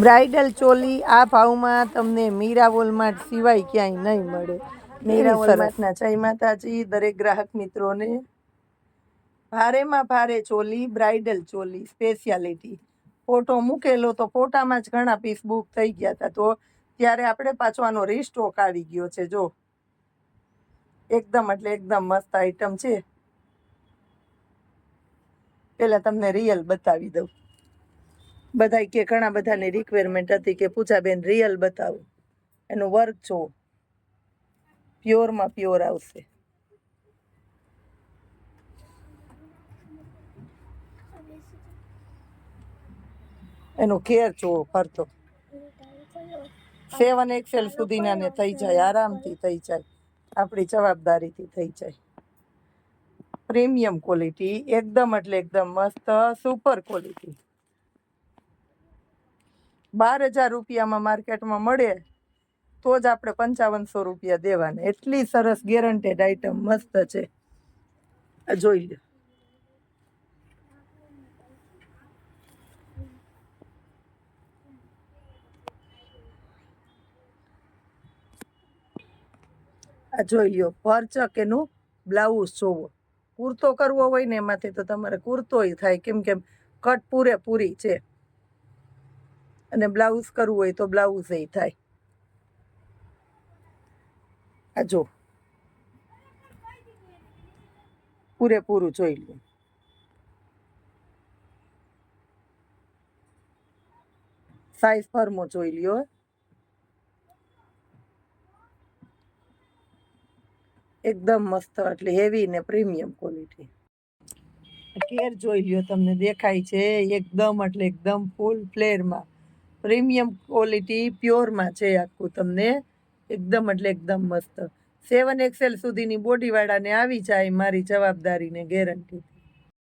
Bridal choli આ ભાવમાં તમને મીરા વોલમાર્ટ સિવાય ક્યાંય નહીં મળે. મીરા વોલમાર્ટના. જય માતાજી દરેક ગ્રાહક મિત્રોને. ભારેમાં ભારે choli bridal choli speciality. Photo મૂકેલો તો ફોટામાં જ ઘણા પીસ બુક થઈ ગયા હતા. તો ત્યારે આપણે પાછો આનો રીસ્ટોક આવી ગયો છે જો. એકદમ એટલે એકદમ મસ્ત આઈટમ છે. પહેલાં તમને રિયલ બતાવી દઉં. બધાય કે ઘણા બધાની રિક્વાયરમેન્ટ હતી કે પૂજાબેન રિયલ બતાવો. એનું વર્ક જો પ્યોરમાં પ્યોર આવશે. એનો કેર જોવો ફરતો. સેવન એક્સેલ સુધીના ને થઈ જાય, આરામથી થઈ જાય, આપણી જવાબદારીથી થઈ જાય. પ્રીમિયમ ક્વોલિટી, એકદમ એટલે એકદમ મસ્ત, સુપર ક્વોલિટી. બાર હજાર રૂપિયામાં માર્કેટમાં મળે, તો જ આપણે પંચાવનસો રૂપિયા દેવાના. એટલી સરસ ગેરંટેડ આઈટમ મસ્ત છે. આ જોઈ લો આ જોઈ લ્યો ભરચક એનું બ્લાઉઝ જોવો. કુર્તો કરવો હોય ને એમાંથી તો તમારે કુર્તોય થાય, કેમ કેમ કટ પૂરેપૂરી છે. અને બ્લાઉઝ કરવું હોય તો બ્લાઉઝ એ થાય. આ જો. પૂરેપૂરું જોઈ લો. સાઈઝ ફરમો જોઈ લ્યો. એકદમ મસ્ત એટલે હેવી ને પ્રીમિયમ ક્વોલિટી કેર જોઈ લ્યો, તમને દેખાય છે, એકદમ એટલે એકદમ ફૂલ ફ્લેરમાં પ્રીમિયમ ક્વોલિટી પ્યોરમાં છે આખું તમને. એકદમ એટલે એકદમ મસ્ત. સેવન એક્સેલ સુધીની બોડીવાળાને આવી જાય મારી જવાબદારીને ગેરંટી